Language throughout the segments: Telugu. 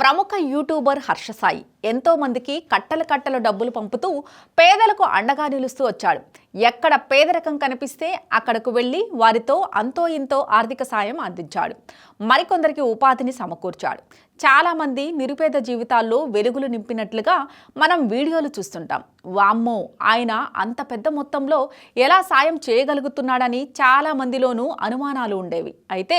ప్రముఖ యూట్యూబర్ హర్షసాయి. ఎంతోమందికి కట్టలు కట్టల కట్టల డబ్బులు పంపుతూ పేదలకు అండగా నిలుస్తూ వచ్చాడు. ఎక్కడ పేదరికం కనిపిస్తే అక్కడకు వెళ్ళి వారితో అంతో ఇంతో ఆర్థిక సాయం అందించాడు. మరికొందరికి ఉపాధిని సమకూర్చాడు. చాలామంది నిరుపేద జీవితాల్లో వెలుగులు నింపినట్లుగా మనం వీడియోలు చూస్తుంటాం. వామ్మో! ఆయన అంత పెద్ద మొత్తంలో ఎలా సాయం చేయగలుగుతున్నాడని చాలా మందిలోనూ అనుమానాలు ఉండేవి. అయితే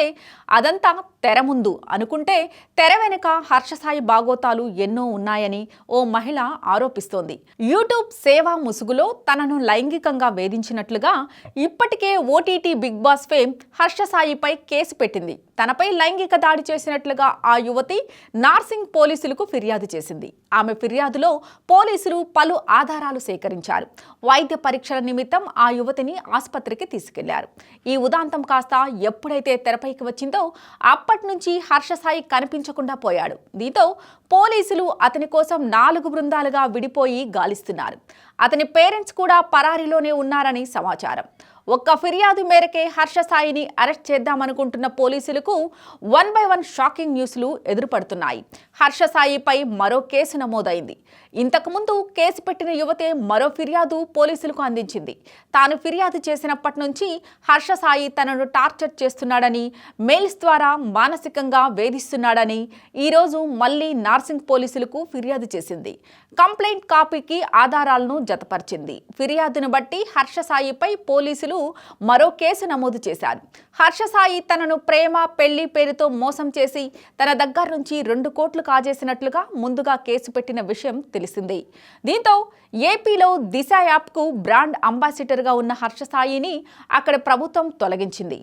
అదంతా తెర ముందు అనుకుంటే తెర వెనుక హర్షసాయి బాగోతాలు ఎన్నో ఉన్నాయని ఓ మహిళ ఆరోపిస్తోంది. యూట్యూబ్ సేవా ముసుగులో తనను లైంగికంగా వేధించినట్లుగా ఇప్పటికే ఓటీటీ బిగ్ బాస్ ఫేమ్ హర్షసాయిపై కేసు పెట్టింది. తనపై లైంగిక దాడి చేసినట్లుగా ఆ యువతి నార్సింగ్ పోలీసులకు ఫిర్యాదు చేసింది. ఆమె ఫిర్యాదులో పోలీసులు పలు ఆధారాలు సేకరించారు. వైద్య పరీక్షల నిమిత్తం ఆ యువతిని ఆసుపత్రికి తీసుకెళ్ళారు. ఈ ఉదాంతం కాస్త ఎప్పుడైతే తెరపైకి వచ్చిందో అప్పటి నుంచి హర్షసాయి కనిపించకుండా పోయాడు. దీంతో పోలీసులు అతని కోసం నాలుగు బృందాలుగా విడిపోయి గాలిస్తున్నారు. అతని పేరెంట్స్ కూడా పరారీలోనే ఉన్నారని సమాచారం. ఒక్క ఫిర్యాదు మేరకే హర్షసాయిని అరెస్ట్ చేద్దామనుకుంటున్న పోలీసులకు వన్ బై వన్ షాకింగ్ న్యూస్లు ఎదురుపడుతున్నాయి. హర్షసాయిపై మరో కేసు నమోదైంది. ఇంతకుముందు కేసు పెట్టిన యువతే మరో ఫిర్యాదు పోలీసులకు అందించింది. తాను ఫిర్యాదు చేసినప్పటి నుంచి హర్షసాయి తనను టార్చర్ చేస్తున్నాడని మెయిల్స్ ద్వారా మానసికంగా వేధిస్తున్నాడని ఈరోజు మళ్ళీ నార్సింగ్ పోలీసులకు ఫిర్యాదు చేసింది. కంప్లైంట్ కాపీకి ఆధారాలను జతపరిచింది. ఫిర్యాదును బట్టి హర్షసాయిపై పోలీసులు మరో కేసు నమోదు చేశారు. హర్షసాయి తనను ప్రేమ పెళ్ళి పేరుతో మోసం చేసి తన దగ్గర నుంచి రెండు కోట్లు కాజేసినట్లుగా ముందుగా కేసు పెట్టిన విషయం తెలిసింది. దీంతో ఏపీలో దిశ యాప్కు బ్రాండ్ అంబాసిడర్గా ఉన్న హర్షసాయిని అక్కడ ప్రభుత్వం తొలగించింది.